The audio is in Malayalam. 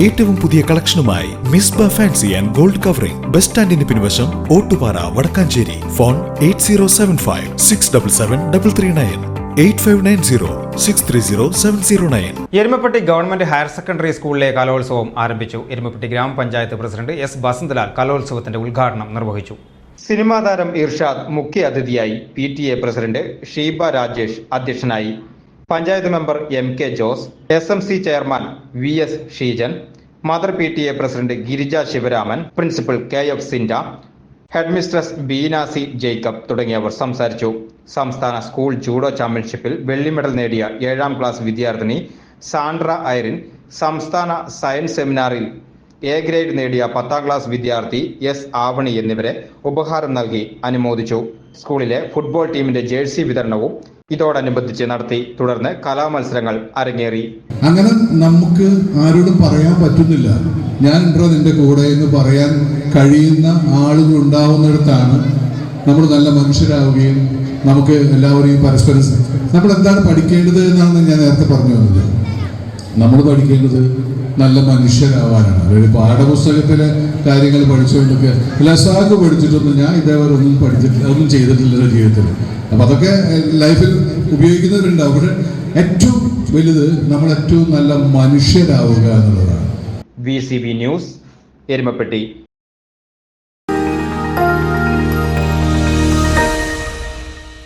ഏറ്റവും പുതിയ കളക്ഷനുമായി Misba fancy and gold covering. Bus സ്റ്റാൻഡിന് പിൻവശം Ottupara Vadakkanchery. Phone eight zero seven five six double seven double three nine. Eight five nine zero six three zero seven zero nine. Erumapetty government higher secondary സ്കൂളിലെ കലോത്സവം ആരംഭിച്ചു. എരുമപ്പെട്ടി ഗ്രാമപഞ്ചായത്ത് പ്രസിഡന്റ് എസ് ബസന്തലാൽ കലോത്സവത്തിന്റെ ഉദ്ഘാടനം നിർവഹിച്ചു. സിനിമാ താരം ഇർഷാദ് മുഖ്യ അതിഥിയായി. P T A president Sheeba Rajesh അധ്യക്ഷനായി. Panchayat member M K Jose S M C chairman V S Sheejan mother P T A president Girija Sivaraman principal K F Sinda headmistress Beena C Jacob തുടങ്ങിയവർ സംസാരിച്ചു. സംസ്ഥാന സ്കൂൾ ജൂഡോ ചാമ്പ്യൻഷിപ്പിൽ വെള്ളി മെഡൽ നേടിയ ഏഴാം ക്ലാസ് വിദ്യാർത്ഥിനി സാൻഡ്ര ഐറിൻ സംസ്ഥാന സയൻസ് സെമിനാറിൽ എ ഗ്രേഡ് നേടിയ പത്താം ക്ലാസ് വിദ്യാർത്ഥി എസ് ആവണി എന്നിവരെ ഉപഹാരം നൽകി അനുമോദിച്ചു. സ്കൂളിലെ ഫുട്ബോൾ ടീമിന്റെ ജേഴ്സി വിതരണവും ഇതോടനുബന്ധിച്ച് നടത്തി തുടർന്ന് കലാമത്സരങ്ങൾ അരങ്ങേറി. അങ്ങനെ നമുക്ക് ആരോടും പറയാൻ പറ്റുന്നില്ല. ഞാൻ ഉണ്ടോ നിന്റെ കൂടെ എന്ന് പറയാൻ കഴിയുന്ന ആളുകൾ ഉണ്ടാവുന്നിടത്താണ് നമ്മൾ നല്ല മനുഷ്യരാവുകയും നമുക്ക് എല്ലാവരെയും പരസ്പരം നമ്മൾ എന്താണ് പഠിക്കേണ്ടത് എന്നാണ് ഞാൻ നേരത്തെ പറഞ്ഞു വന്നത്. നമ്മൾ പഠിക്കേണ്ടത് നല്ല മനുഷ്യരാവാനാണ്. അതായത് പാഠപുസ്തകത്തിലെ കാര്യങ്ങൾ പഠിച്ചുകൊണ്ടൊക്കെ ലസാഗ് പഠിച്ചിട്ടൊന്നും ഞാൻ ഇതേവരെ ഒന്നും പഠിച്ചിട്ടില്ല ഒന്നും ചെയ്തിട്ടില്ല ജീവിതത്തിൽ. അപ്പം അതൊക്കെ ലൈഫിൽ ഉപയോഗിക്കുന്നവരുണ്ടാവും. പക്ഷെ ഏറ്റവും വലുത് നമ്മൾ ഏറ്റവും നല്ല മനുഷ്യരാവുക എന്നുള്ളതാണ്. V C B news Erumapetty.